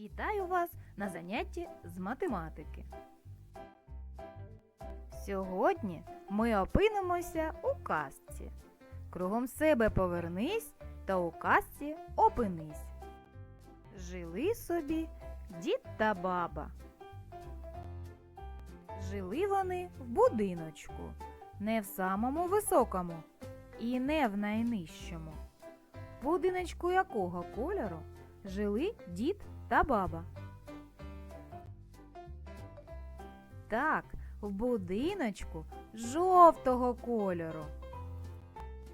Вітаю вас на занятті з математики. Сьогодні ми опинимося у казці. Кругом себе повернись та у казці опинись. Жили собі дід та баба. Жили вони в будиночку, не в самому високому і не в найнижчому. В будиночку якого кольору жили дід та баба. Так, в будиночку жовтого кольору.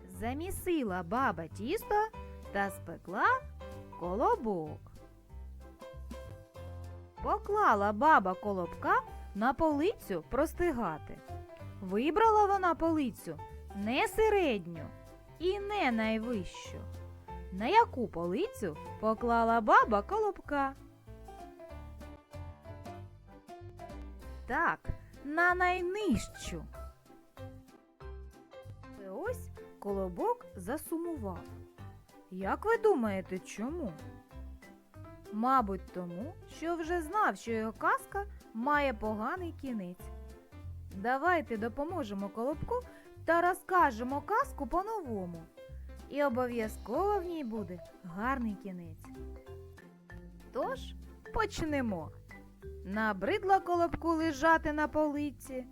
Замісила баба тісто та спекла колобок. Поклала баба колобка на полицю простигати. Вибрала вона полицю не середню і не найвищу. На яку полицю поклала баба колобка? Так, на найнижчу. І ось колобок засумував. Як ви думаєте, чому? Мабуть, тому, що вже знав, що його казка має поганий кінець. Давайте допоможемо колобку та розкажемо казку по-новому. І обов'язково в ній буде гарний кінець. Тож почнемо. Набридла колобку лежати на полиці.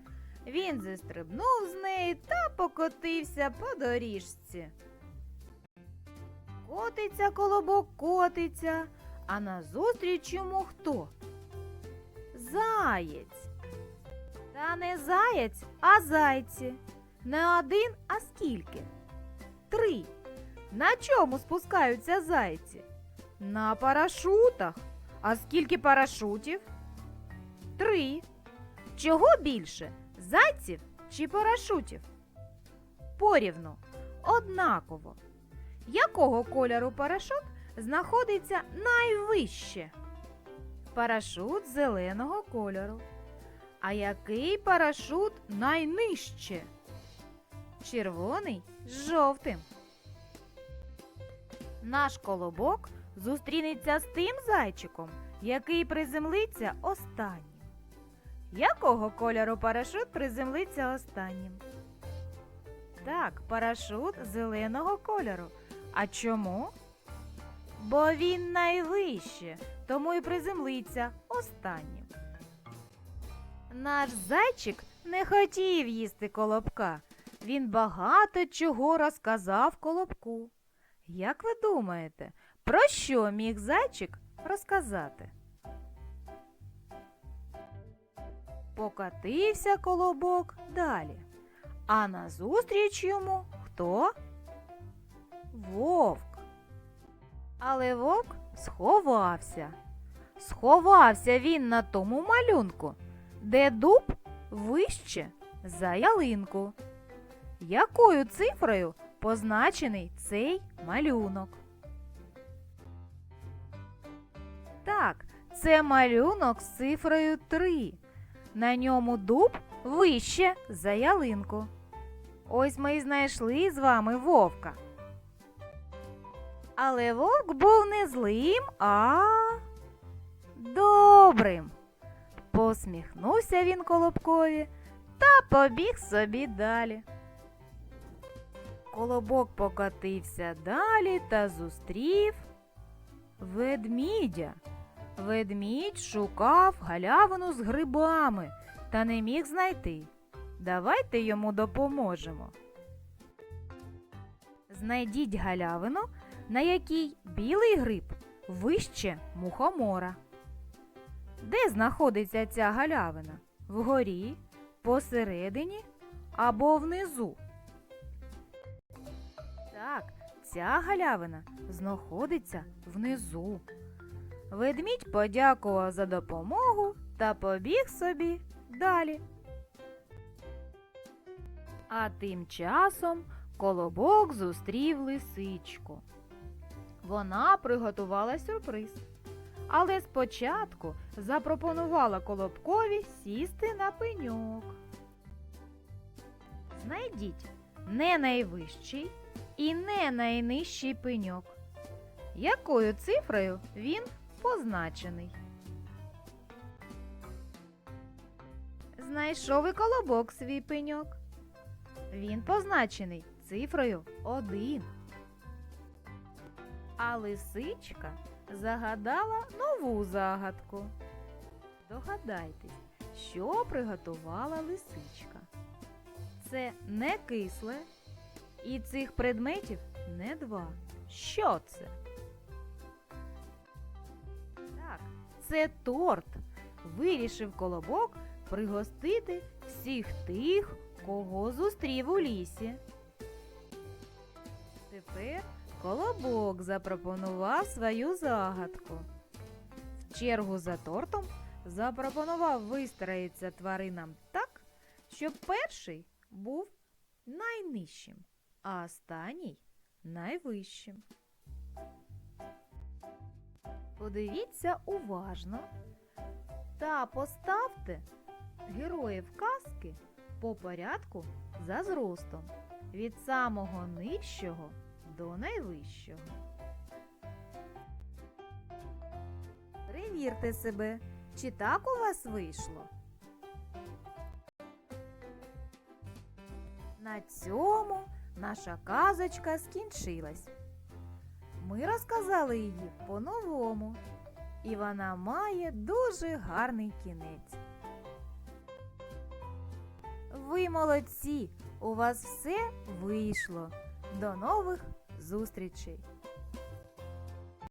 Він зістрибнув з неї та покотився по доріжці. Котиться колобок, котиться, а назустріч йому хто? Заєць. Та не заєць, а зайці. Не один, а скільки? Три. На чому спускаються зайці? На парашутах. А скільки парашутів? Три. Чого більше? Зайців чи парашутів? Порівну. Однаково. Якого кольору парашут знаходиться найвище? Парашут зеленого кольору. А який парашут найнижче? Червоний з жовтим. Наш колобок зустрінеться з тим зайчиком, який приземлиться останнім. Якого кольору парашут приземлиться останнім? Так, парашут зеленого кольору. А чому? Бо він найвище, тому і приземлиться останнім. Наш зайчик не хотів їсти колобка. Він багато чого розказав колобку. Як ви думаєте, про що міг зайчик розказати? Покатився колобок далі. А назустріч йому хто? Вовк. Але вовк сховався. Сховався він на тому малюнку, де дуб вище за ялинку. Якою цифрою позначений цей малюнок? Так, це малюнок з цифрою 3. На ньому дуб вище за ялинку. Ось ми і знайшли з вами вовка. Але вовк був не злим, а добрим. Посміхнувся він колобкові та побіг собі далі. Колобок покотився далі та зустрів ведмідя. Ведмідь шукав галявину з грибами та не міг знайти. Давайте йому допоможемо. Знайдіть галявину, на якій білий гриб вище мухомора. Де знаходиться ця галявина? Вгорі, посередині або внизу? Так, ця галявина знаходиться внизу. Ведмідь подякував за допомогу та побіг собі далі. А тим часом колобок зустрів лисичку. Вона приготувала сюрприз, але спочатку запропонувала колобкові сісти на пеньок. Знайдіть не найвищий і не найнижчий пеньок. Якою цифрою він позначений. Знайшов і колобок свій пеньок. Він позначений цифрою 1. А лисичка загадала нову загадку. Догадайтесь, що приготувала лисичка. Це не кисле, і цих предметів не два. Що це? Так, це торт. Вирішив колобок пригостити всіх тих, кого зустрів у лісі. Тепер колобок запропонував свою загадку. В чергу за тортом запропонував вистроїтися тваринам так, щоб перший був найнижчим, а останній найвищим. Подивіться уважно та поставте героїв казки по порядку за зростом від самого нижчого до найвищого. Перевірте себе, чи так у вас вийшло. На цьому наша казочка скінчилась. Ми розказали її по-новому, і вона має дуже гарний кінець. Ви молодці! У вас все вийшло. До нових зустрічей!